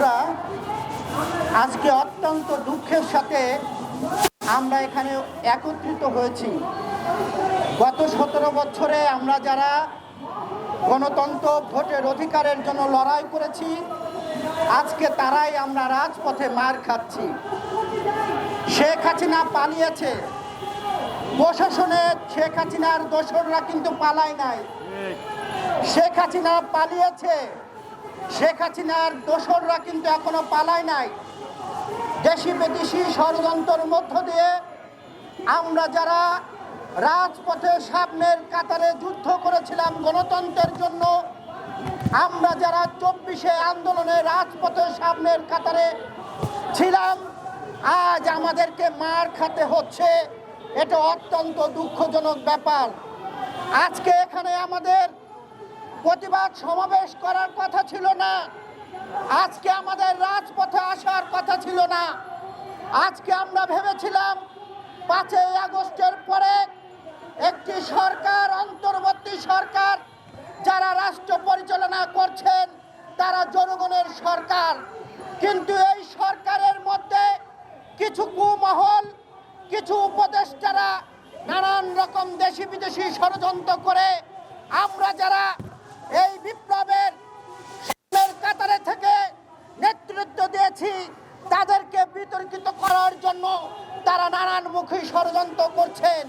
বন্ধুরা আজকে অত্যন্ত দুঃখের সাথে আমরা এখানে একত্রিত হয়েছি। গত সতেরো বছরে আমরা যারা গণতন্ত্র ভোটের অধিকারের জন্য লড়াই করেছি আজকে তারাই আমরা রাজপথে মার খাচ্ছি। শেখ হাসিনা পালিয়েছে। প্রশাসনে শেখ হাসিনার দোসররা কিন্তু পালায় নাই। শেখ হাসিনা পালিয়েছে। শেখ হাসিনার দোসররা কিন্তু এখনও পালায় নাই। দেশি বিদেশি ষড়যন্ত্রের মধ্য দিয়ে আমরা যারা রাজপথে সামনের কাতারে যুদ্ধ করেছিলাম গণতন্ত্রের জন্য, আমরা যারা চব্বিশে আন্দোলনে রাজপথের সামনের কাতারে ছিলাম, আজ আমাদেরকে মার খাতে হচ্ছে। এটা অত্যন্ত দুঃখজনক ব্যাপার। আজকে এখানে আমাদের প্রতিবাদ সমাবেশ করার কথা ছিল না। আজকে আমাদের রাজপথে আসার কথা ছিল না। আজকে আমরা ভেবেছিলাম পাঁচই আগস্টের পরে একটি সরকার, অন্তর্বর্তী সরকার, যারা রাষ্ট্র পরিচালনা করছেন, তারা জনগণের সরকার। কিন্তু এই সরকারের মধ্যে কিছু কুমহল, কিছু উপদেষ্টারা নানান রকম দেশি বিদেশি ষড়যন্ত্র করে, আমরা যারা এই বিপ্লবের কাতারে থেকে নেতৃত্ব দিয়েছি, তাদেরকে বিতর্কিত করার জন্য তারা নানানমুখী ষড়যন্ত্র করছেন।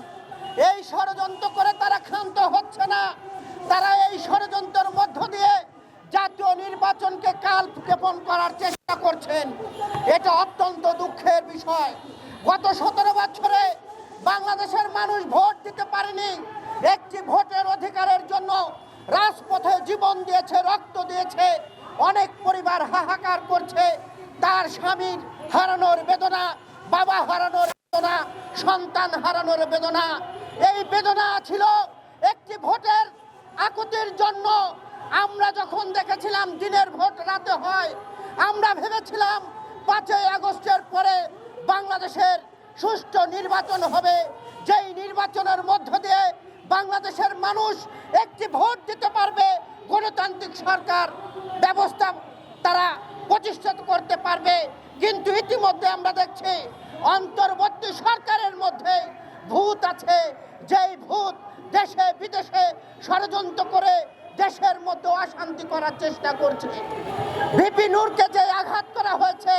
এই ষড়যন্ত্র করে তারা ক্ষান্ত হচ্ছে না। তারা এই ষড়যন্ত্রের মধ্য দিয়ে জাতীয় নির্বাচনকে কাল ক্ষেপণ করার চেষ্টা করছেন। এটা অত্যন্ত দুঃখের বিষয়। গত সতেরো বছরে বাংলাদেশের মানুষ ভোট দিতে পারেনি। একটি ভোটের অধিকারের জন্য রাজপথে জীবন দিয়েছে, রক্ত দিয়েছে, অনেক পরিবার হাহাকার করছে। তার স্বামীর হারানোর বেদনা, বাবা হারানোর বেদনা, সন্তান হারানোর বেদনা। এই বেদনা ছিল একটি ভোটের আকুতির জন্য। আমরা যখন দেখেছিলাম দিনের ভোট রাতে হয়, আমরা ভেবেছিলাম পাঁচই আগস্টের পরে বাংলাদেশের সুষ্ঠু নির্বাচন হবে। যেই নির্বাচনের মধ্য দিয়ে বাংলাদেশের মানুষ একটি ভোট দিতে পারবে, গণতান্ত্রিক সরকার ব্যবস্থা তারা প্রতিষ্ঠিত করতে পারবে। কিন্তু ইতিমধ্যে আমরা দেখছি অন্তর্বর্তী সরকারের মধ্যে ভূত আছে। যেই ভূত দেশে, বিদেশে ষড়যন্ত্র করে দেশের মধ্যে অশান্তি করার চেষ্টা করছে। ভিপি নূরকে যে আঘাত করা হয়েছে,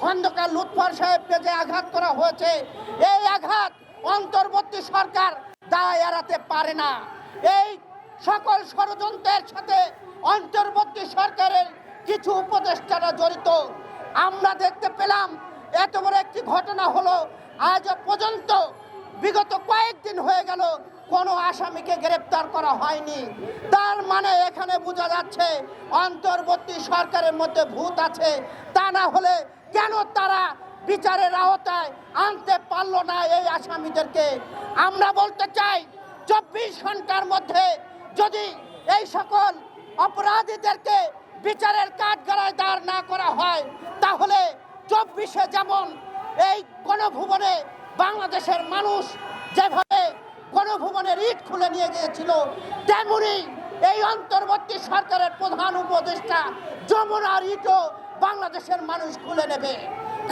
খন্দকার লুৎফর সাহেবকে যে আঘাত করা হয়েছে, এই আঘাত অন্তর্বর্তী সরকার দায় এড়াতে পারে না। এই সকল ষড়যন্ত্রের সাথে অন্তর্বর্তী সরকারের কিছু উপদেষ্টারা জড়িত। আমরা দেখতে পেলাম, এত বড় একটি ঘটনা হলো আজ পর্যন্ত বিগত কয়েকদিন হয়ে গেল, কোনো আসামিকে গ্রেপ্তার করা হয়নি। তার মানে এখানে বোঝা যাচ্ছে, অন্তর্বর্তী সরকারের মধ্যে ভূত আছে। তা না হলে কেন তারা বিচারের আওতায় আনতে পারল না এই আসামিদেরকে। আমরা বলতে চাই, চব্বিশ ঘণ্টার মধ্যে যদি এই সকল অপরাধীদেরকে বিচারের কাঠগড়ায় দাঁড় না করা হয়, তাহলে চব্বিশে যেমন এই গণভুবনে বাংলাদেশের মানুষ যেভাবে গণভুবনের ইট খুলে নিয়ে গিয়েছিল, তেমনি এই অন্তর্বর্তী সরকারের প্রধান উপদেষ্টা যমুনার ইটও বাংলাদেশের মানুষ খুলে নেবে।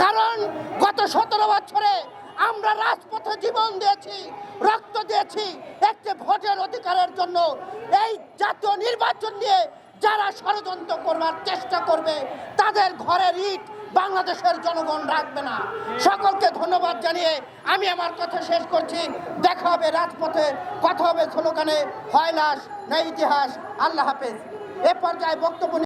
কারণ গত সতেরো বছরে আমরা রাজপথে জীবন দিয়েছি, রক্ত দিয়েছি, একটি ভোটের অধিকারের জন্য। এই জাতীয় নির্বাচন নিয়ে যারা ষড়যন্ত্র করবার চেষ্টা করবে, তাদের ঘরের ইট বাংলাদেশের জনগণ রাখবে না। সকলকে ধন্যবাদ জানিয়ে আমি আমার কথা শেষ করছি। দেখা হবে রাজপথে, কথা হবে স্লোগানে। হয় লাশ না ইতিহাস, আল্লাহ হাফেজ। এ পর্যায়ে বক্তব্য